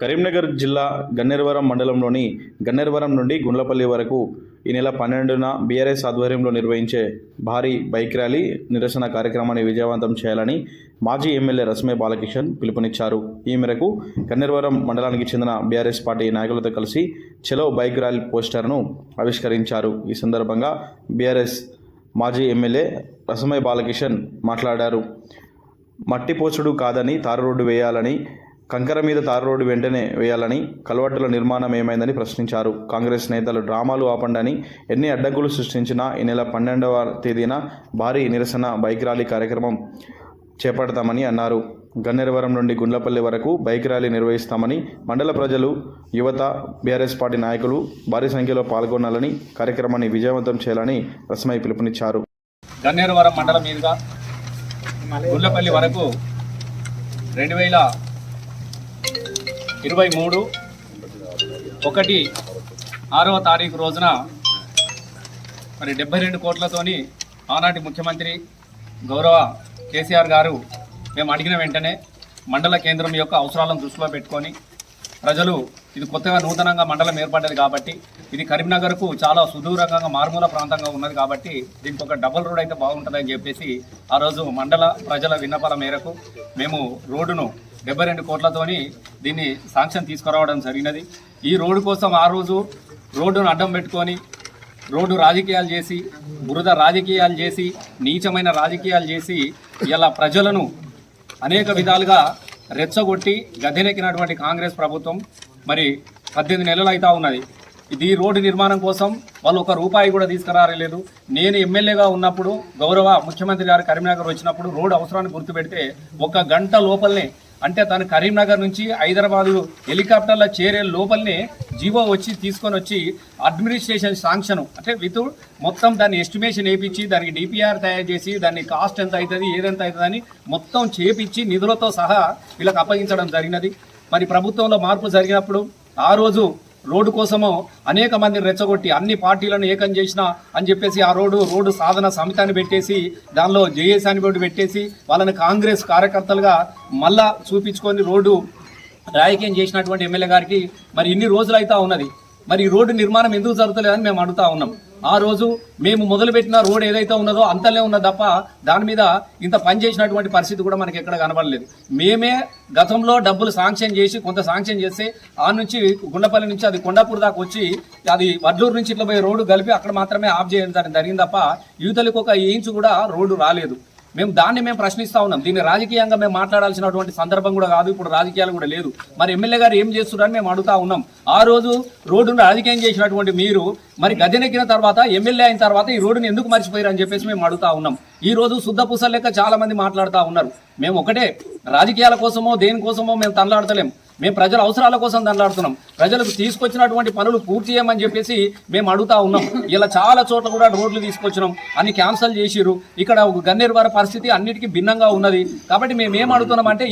కరీంనగర్ జిల్లా గన్నేరవరం మండలంలోని గన్నేరవరం నుండి గుండ్లపల్లి వరకు ఈ నెల పన్నెండున బీఆర్ఎస్ ఆధ్వర్యంలో నిర్వహించే భారీ బైక్ ర్యాలీ నిరసన కార్యక్రమాన్ని విజయవంతం చేయాలని మాజీ ఎమ్మెల్యే రస్మే బాలకిషన్ పిలుపునిచ్చారు. ఈ మేరకు కన్నెరవరం మండలానికి చెందిన బీఆర్ఎస్ పార్టీ నాయకులతో కలిసి చెలో బైక్ ర్యాలీ పోస్టర్ను ఆవిష్కరించారు. ఈ సందర్భంగా బీఆర్ఎస్ మాజీ ఎమ్మెల్యే రసమయ బాలకిషన్ మాట్లాడారు. మట్టి పోచుడు కాదని తారు రోడ్డు వేయాలని కంకర మీద తారు రోడ్డు వెంటనే వేయాలని కలవట్టుల నిర్మాణం ఏమైందని ప్రశ్నించారు. కాంగ్రెస్ నేతలు డ్రామాలు ఆపండని ఎన్ని అడ్డంకులు సృష్టించినా ఈ నెల పన్నెండవ తేదీన భారీ నిరసన బైక్ ర్యాలీ కార్యక్రమం చేపడతామని అన్నారు. గన్నేరవరం నుండి గుండ్లపల్లి వరకు బైక్ ర్యాలీ నిర్వహిస్తామని మండల ప్రజలు యువత బీఆర్ఎస్ పార్టీ నాయకులు భారీ సంఖ్యలో పాల్గొనాలని కార్యక్రమాన్ని విజయవంతం చేయాలని రసమై పిలుపునిచ్చారు. గన్నేరవరం మండలం మీదుగా గుండ్లపల్లి వరకు రెండు వేల ఇరవై మూడు ఒకటి ఆరవ తారీఖు రోజున మరి డెబ్బై రెండు కోట్లతోని ఆనాటి ముఖ్యమంత్రి గౌరవ కేసీఆర్ గారు మేము అడిగిన వెంటనే మండల కేంద్రం యొక్క అవసరాలను దృష్టిలో పెట్టుకొని ప్రజలు ఇది కొత్తగా నూతనంగా మండలం ఏర్పడ్డది కాబట్టి ఇది కరీంనగర్కు చాలా సుదూరంగా మారుమూల ప్రాంతంగా ఉన్నది కాబట్టి దీనికి ఒక డబుల్ రోడ్ అయితే బాగుంటుందని చెప్పేసి ఆ రోజు మండల ప్రజల విన్నపాల మేరకు మేము రోడ్డును డెబ్బై రెండు కోట్లతోని దీన్ని శాంక్షన్ తీసుకురావడం జరిగినది. ఈ రోడ్డు కోసం ఆ రోజు రోడ్డును అడ్డం పెట్టుకొని రోడ్డు రాజకీయాలు చేసి బురద రాజకీయాలు చేసి నీచమైన రాజకీయాలు చేసి ఇలా ప్రజలను అనేక విధాలుగా రెచ్చగొట్టి గద్దెనెక్కినటువంటి కాంగ్రెస్ ప్రభుత్వం మరి పద్దెనిమిది నెలలు అవుతా ఉన్నది. ఇది రోడ్డు నిర్మాణం కోసం వాళ్ళు ఒక రూపాయి కూడా తీసుకురాలేదు. నేను ఎమ్మెల్యేగా ఉన్నప్పుడు గౌరవ ముఖ్యమంత్రి గారు కరీంనగర్ వచ్చినప్పుడు రోడ్డు అవసరాన్ని గుర్తుపెడితే ఒక గంట లోపలనే అంటే తను కరీంనగర్ నుంచి హైదరాబాదు హెలికాప్టర్లో చేరే లోపలనే జీవో వచ్చి తీసుకొని వచ్చి అడ్మినిస్ట్రేషన్ శాంక్షన్ అంటే విత్ మొత్తం దాన్ని ఎస్టిమేషన్ వేయించి దానికి డిపిఆర్ తయారు చేసి దాన్ని కాస్ట్ ఎంత అవుతుంది ఏదెంత అవుతుందని మొత్తం చేపించి నిధులతో సహా వీళ్ళకి అప్పగించడం జరిగినది. మరి ప్రభుత్వంలో మార్పు జరిగినప్పుడు ఆ రోజు రోడ్డు కోసము అనేక మందిని రెచ్చగొట్టి అన్ని పార్టీలను ఏకం చేసిన అని చెప్పేసి ఆ రోడ్డు రోడ్డు సాధన సమితాన్ని పెట్టేసి దానిలో జేఏసీ అని బోర్డు పెట్టేసి వాళ్ళని కాంగ్రెస్ కార్యకర్తలుగా మళ్ళా చూపించుకొని రోడ్డు రాజకీయం చేసినటువంటి ఎమ్మెల్యే గారికి మరి ఇన్ని రోజులు అయితే ఉన్నది. మరి ఈ రోడ్డు నిర్మాణం ఎందుకు జరుగుతలేదని మేము అడుగుతా ఉన్నాం. ఆ రోజు మేము మొదలుపెట్టిన రోడ్ ఏదైతే ఉన్నదో అంతలే ఉన్నది తప్ప దాని మీద ఇంత పని చేసినటువంటి పరిస్థితి కూడా మనకి ఎక్కడ కనబడలేదు. మేమే గతంలో డబ్బులు శాంక్షన్ చేసి కొంత శాంక్షన్ చేస్తే ఆ నుంచి గుండపల్లి నుంచి అది కొండాపూర్ దాకా వచ్చి అది వడ్లూరు నుంచి ఇట్లా పోయి రోడ్డు కలిపి అక్కడ మాత్రమే ఆఫ్ చేయడం జరిగింది తప్ప యువతలకు ఒక ఇంచు కూడా రోడ్డు రాలేదు. మేము దాన్ని మేము ప్రశ్నిస్తా ఉన్నాం. దీన్ని రాజకీయంగా మేము మాట్లాడాల్సినటువంటి సందర్భం కూడా కాదు ఇప్పుడు రాజకీయాలు కూడా లేదు. మరి ఎమ్మెల్యే గారు ఏం చేస్తున్నారని మేము అడుగుతా ఉన్నాం. ఆ రోజు రోడ్డును రాజకీయం చేసినటువంటి మీరు మరి గదినెక్కిన తర్వాత ఎమ్మెల్యే అయిన తర్వాత ఈ రోడ్డుని ఎందుకు మర్చిపోయారు అని చెప్పేసి మేము అడుగుతా ఉన్నాం. ఈ రోజు శుద్ధ పూసలు లెక్క చాలా మంది మాట్లాడుతూ ఉన్నారు. మేము ఒకటే రాజకీయాల కోసమో దేనికోసమో మేము తనలాడతలేం. మేము ప్రజల అవసరాల కోసం దండలాడుతున్నాం. ప్రజలకు తీసుకొచ్చినటువంటి పనులు పూర్తి చేయమని చెప్పేసి మేము అడుగుతా ఉన్నాం. ఇలా చాలా చోట్ల కూడా రోడ్లు తీసుకొచ్చినాం. అన్ని క్యాన్సల్ చేసిరు ఇక్కడ గన్నేరు వారి పరిస్థితి అన్నిటికీ భిన్నంగా ఉన్నది. కాబట్టి మేము ఏం అడుగుతున్నాం అంటే